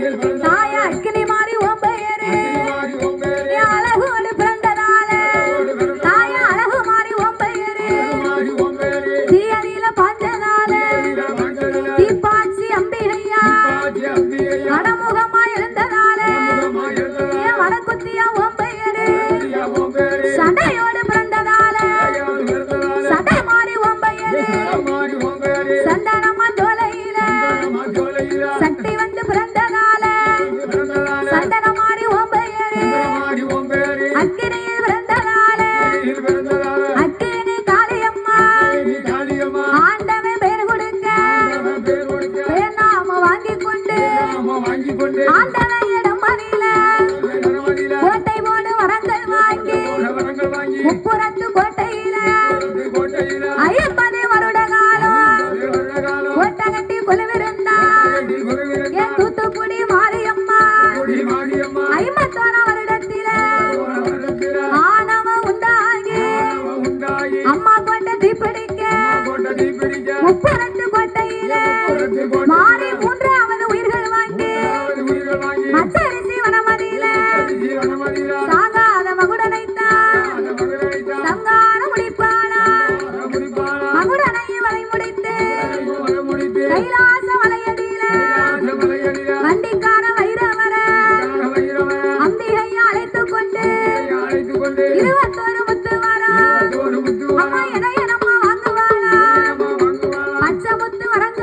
Nước. கொட்டகட்டி குலவிருந்தா. ஏ தூத்துக்குடி கைலாச வலையடியில வண்டிக்கார வைரவர அம்பிகையை அழைத்து கொண்டு இருபத்தோரு முத்து வரம் அம்மா எதைய நம்ம வாங்குவாளா? பச்சை முத்து வரங்க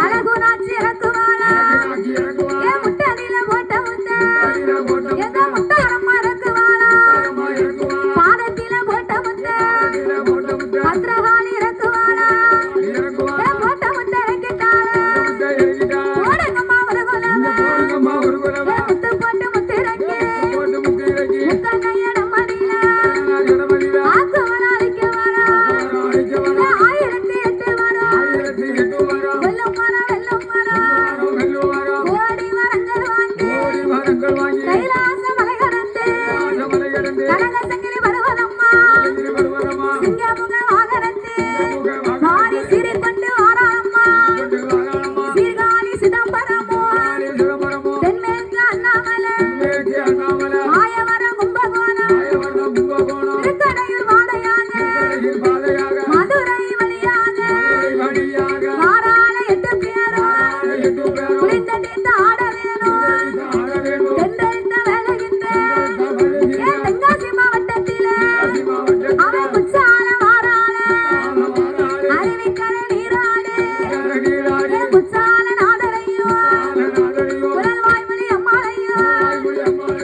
அழகுனாச்சு இறக்குவாளா? ஏ முட்டதில போட்ட முத்த 没关。可以啦。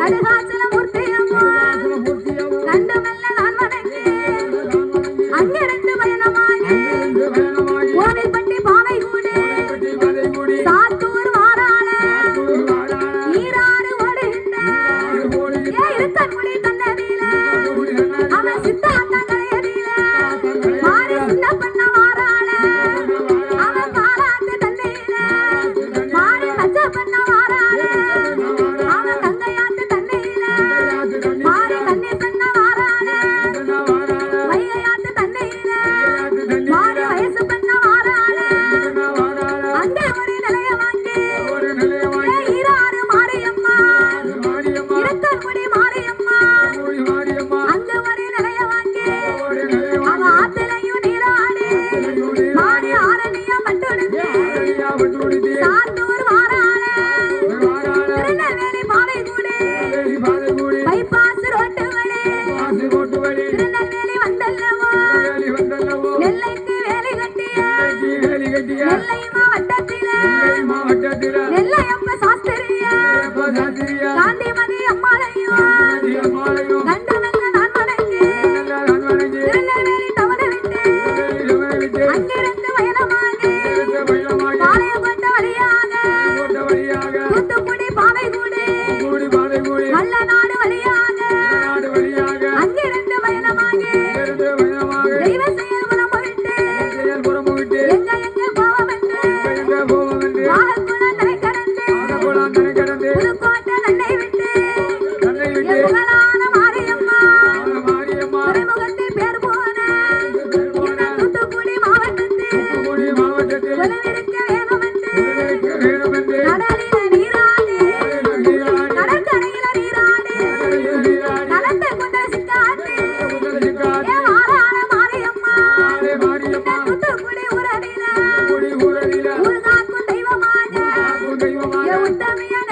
来来来。தூத்துக்குடி mga...